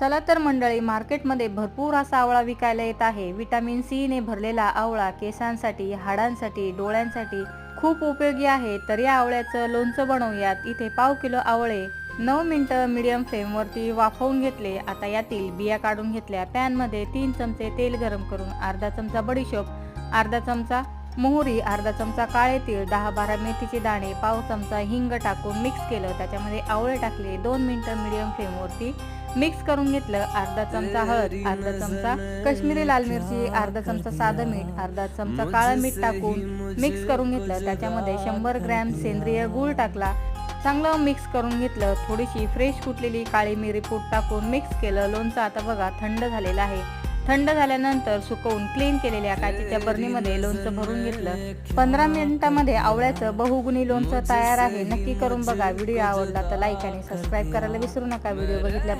चला तर मंडळी मार्केटमध्ये भरपूर असा आवळा विकायला येत आहे. विटॅमिन सीने भरलेला आवळा केसांसाठी हाडांसाठी डोळ्यांसाठी खूप उपयोगी आहे. तर या आवळ्याचं लोणचं बनवूयात. इथे पाव किलो आवळे नऊ मिनटं मीडियम फ्लेमवरती वाफवून घेतले. आता यातील बिया काढून घेतल्या. पॅनमध्ये तीन चमचे तेल गरम करून अर्धा चमचा बडीशोप अर्धा चमचा मोहरी अर्धा चमचा काळे तीळ दहा बारा मेथीचे दाणे पाव चमचा हिंग टाकून मिक्स केलं. त्याच्यामध्ये आवळे टाकले दोन मिनिटं मीडियम फ्लेमवरती मिक्स करून घेतलं. अर्धा चमचा हळद अर्धा चमचा काश्मीरी लाल मिरची अर्धा चमचा साधं मीठ अर्धा चमचा काळं मीठ टाकून मिक्स करून घेतलं. त्याच्यामध्ये शंभर ग्रॅम सेंद्रिय गूळ टाकला. चांगलं मिक्स करून घेतलं. थोडीशी फ्रेश कुटलेली काळी मिरी पूड टाकून मिक्स केलं. लोणचं आता बघा थंड झालेलं आहे. थंड झाल्यानंतर सुकवून क्लीन केलेल्या काचेच्या बरणीमध्ये लोणचं भरून घेतलं. पंधरा मिनिटांमध्ये आवळ्याचं बहुगुणी लोणचं तयार आहे. नक्की करून बघा. व्हिडिओ आवडला तर लाईक आणि सबस्क्राईब करायला विसरू नका. व्हिडिओ बघितल्याबद्दल